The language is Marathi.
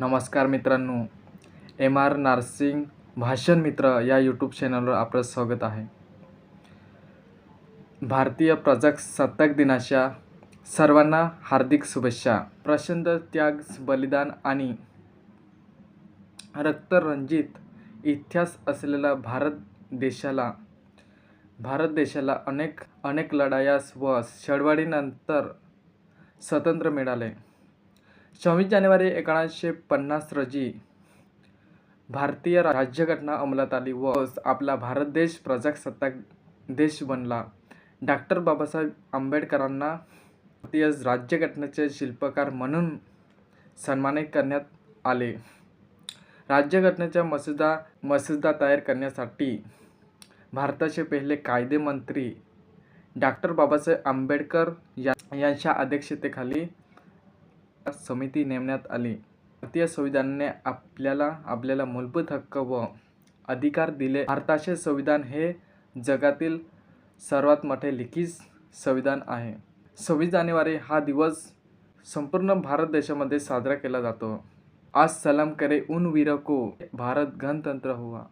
नमस्कार मित्रांनो. एम आर नार्सिंग भाषण मित्र या यूट्यूब चॅनलवर आपलं स्वागत आहे. भारतीय प्रजासत्ताक दिनाच्या सर्वांना हार्दिक शुभेच्छा. प्रचंड त्याग बलिदान आणि रक्तरंजित इतिहास असलेला भारत देशाला भारत देशाला अनेक अनेक लढायास व चळवळीनंतर स्वतंत्र मिळाले. सव्वीस जानेवारी एकोणीसशे पन्नास रोजी भारतीय राज्यघटना अंमलात आली व आपला भारत देश प्रजासत्ताक देश बनला. डॉक्टर बाबासाहेब आंबेडकरांना भारतीय राज्यघटनेचे शिल्पकार म्हणून सन्मानित करण्यात आले. राज्यघटनेचा मसुदा मसुदा तयार करण्यासाठी भारताचे पहिले कायदेमंत्री डॉक्टर बाबासाहेब आंबेडकर या यांच्या अध्यक्षतेखाली समिती नेमण्यात आली. भारतीय संविधानाने आपल्याला आपल्याला मूलभूत हक्क व अधिकार दिले. भारताचे संविधान हे जगातील सर्वात मोठे लिखित संविधान आहे. सव्वीस जानेवारी हा दिवस संपूर्ण भारत देशामध्ये साजरा केला जातो. आज सलाम करे उन वीर को भारत गणतंत्र हुआ.